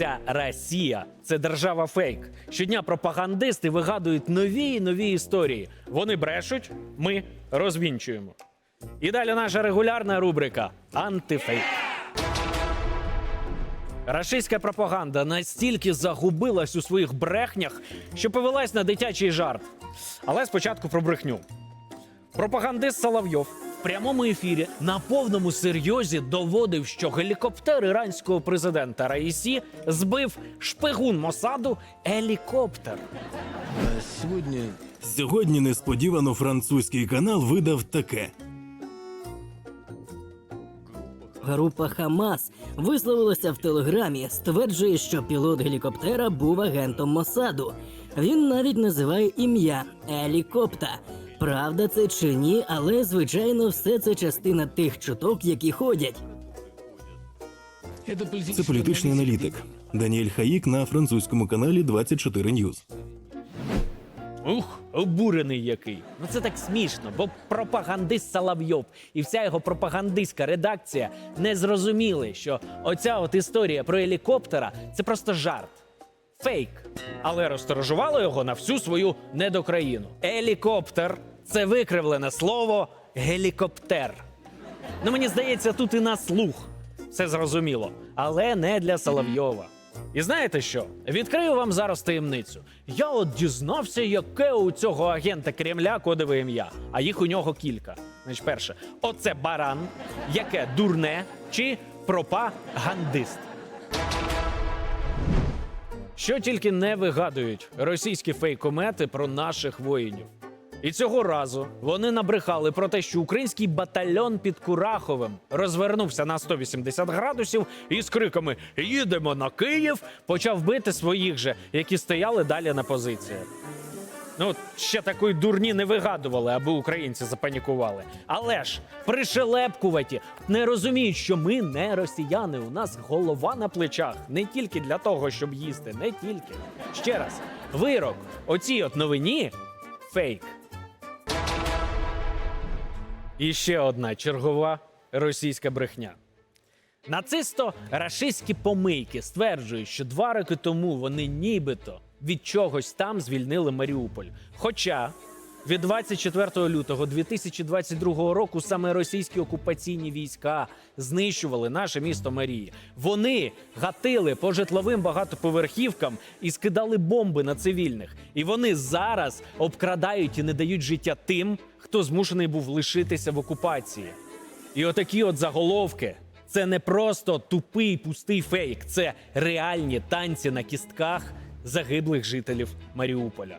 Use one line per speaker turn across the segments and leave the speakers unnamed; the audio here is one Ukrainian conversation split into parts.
Ця Росія це держава фейк. Щодня пропагандисти вигадують нові і нові історії. Вони брешуть, ми розвінчуємо. І далі наша регулярна рубрика Антифейк. Рашистська пропаганда настільки загубилась у своїх брехнях, що повелась на дитячий жарт. Але спочатку про брехню. Пропагандист Соловйов в прямому ефірі на повному серйозі доводив, що гелікоптер іранського президента Раїсі збив шпигун Мосаду гелікоптер.
Сегодня
Сьогодні несподівано французький канал видав таке.
Група Хамас висловилася в телеграмі, стверджує, що пілот гелікоптера був агентом Мосаду. Він навіть називає ім'я Елікопта. Правда це чи ні, але звичайно, все це частина тих чуток, які ходять.
Це політичний аналітик Даніель Хаїк на французькому каналі 24 News.
Ух, обурений який. Ну це так смішно, бо пропагандист Соловйов і вся його пропагандистська редакція не зрозуміли, що оця от історія про гелікоптера це просто жарт. Фейк. Але розторожувало його на всю свою недокраїну. Елікоптер це викривлене слово гелікоптер. Ну, мені здається, тут і на слух все зрозуміло, але не для Соловйова. І знаєте що? Відкрию вам зараз таємницю. Я от дізнався, яке у цього агента Кремля кодове ім'я, а їх у нього кілька. Значить, перше, оце баран, яке дурне чи пропагандист. Що тільки не вигадують російські фейкомети про наших воїнів. І цього разу вони набрехали про те, що український батальйон під Кураховим розвернувся на 180 градусів і з криками Їдемо на Київ почав бити своїх же, які стояли далі на позиціях. Ну, ще такої дурні не вигадували, аби українці запанікували. Але ж пришелепкуваті не розуміють, що ми не росіяни. У нас голова на плечах не тільки для того, щоб їсти, не тільки. Ще раз, вирок оцій от новині фейк. І ще одна чергова російська брехня. Нацисто рашистські помийки стверджують, що два роки тому вони нібито від чогось там звільнили Маріуполь. Хоча від 24 лютого 2022 року саме російські окупаційні війська знищували наше місто Марії. Вони гатили по житловим багатоповерхівкам і скидали бомби на цивільних. І вони зараз обкрадають і не дають життя тим, хто змушений був лишитися в окупації. І отакі от заголовки. Це не просто тупий пустий фейк, це реальні танці на кістках загиблих жителів Маріуполя.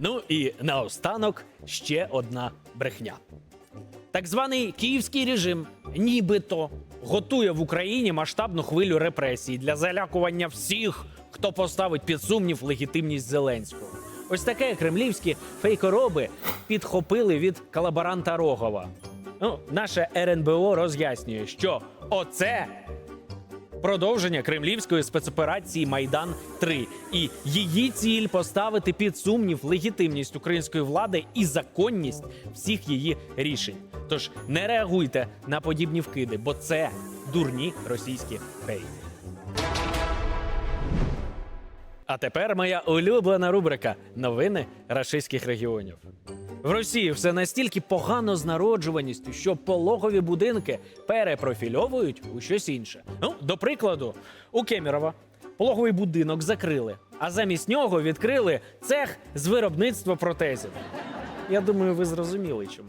Ну і наостанок ще одна брехня. Так званий київський режим нібито готує в Україні масштабну хвилю репресій для залякування всіх, хто поставить під сумнів легітимність Зеленського. Ось таке кремлівські фейкороби підхопили від колаборанта Рогова. Ну, наше РНБО роз'яснює, що оце продовження кремлівської спецоперації Майдан 3 і її ціль поставити під сумнів легітимність української влади і законність всіх її рішень. Тож не реагуйте на подібні вкиди, бо це дурні російські фейки. А тепер моя улюблена рубрика Новини рашистських регіонів. В Росії все настільки погано з народжуваністю, що пологові будинки перепрофільовують у щось інше. Ну, до прикладу, у Кемірова пологовий будинок закрили, а замість нього відкрили цех з виробництва протезів. Я думаю, ви зрозуміли чому.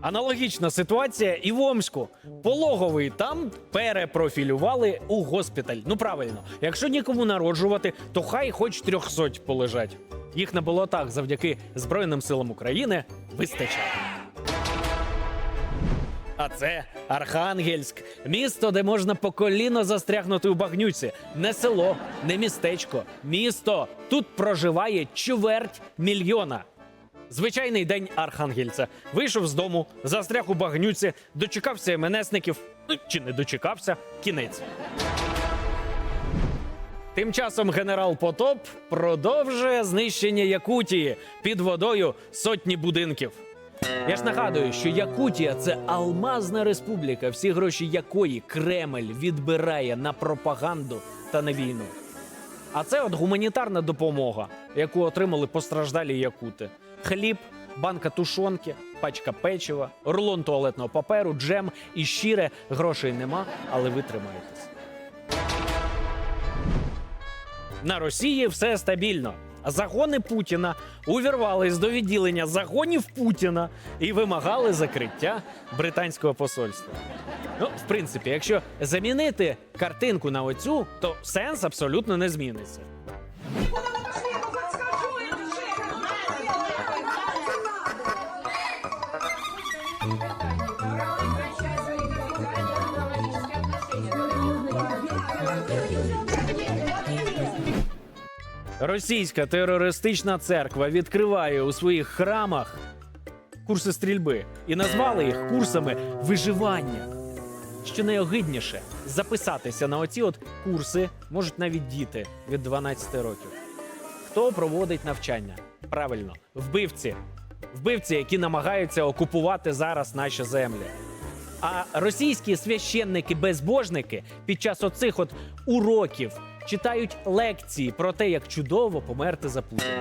Аналогічна ситуація і в Омську. Пологовий там перепрофілювали у госпіталь. Ну правильно, якщо нікому народжувати, то хай хоч трьохсот полежать. Їх на болотах завдяки Збройним силам України вистачає. А це Архангельськ, місто, де можна по коліно застрягнути у багнюці. Не село, не містечко, місто. Тут проживає чверть мільйона. Звичайний день архангельця. Вийшов з дому, застряг у багнюці, дочекався МНСників. Ну, чи не дочекався, кінець. Тим часом генерал Потоп продовжує знищення Якутії під водою сотні будинків. Я ж нагадую, що Якутія це алмазна республіка, всі гроші якої Кремль відбирає на пропаганду та на війну. А це от гуманітарна допомога, яку отримали постраждалі якути: хліб, банка тушонки, пачка печива, рулон туалетного паперу, джем і щире грошей нема, але ви тримаєтесь. На Росії все стабільно. Загони Путіна увірвались до відділення загонів Путіна і вимагали закриття британського посольства. Ну, в принципі, якщо замінити картинку на оцю, то сенс абсолютно не зміниться. Російська терористична церква відкриває у своїх храмах курси стрільби і назвали їх курсами виживання. Що найогидніше, записатися на оці от курси можуть навіть діти від 12 років. Хто проводить навчання? Правильно, вбивці. Вбивці, які намагаються окупувати зараз наші землі. А російські священники-безбожники під час оцих от уроків читають лекції про те, як чудово померти за Путіна.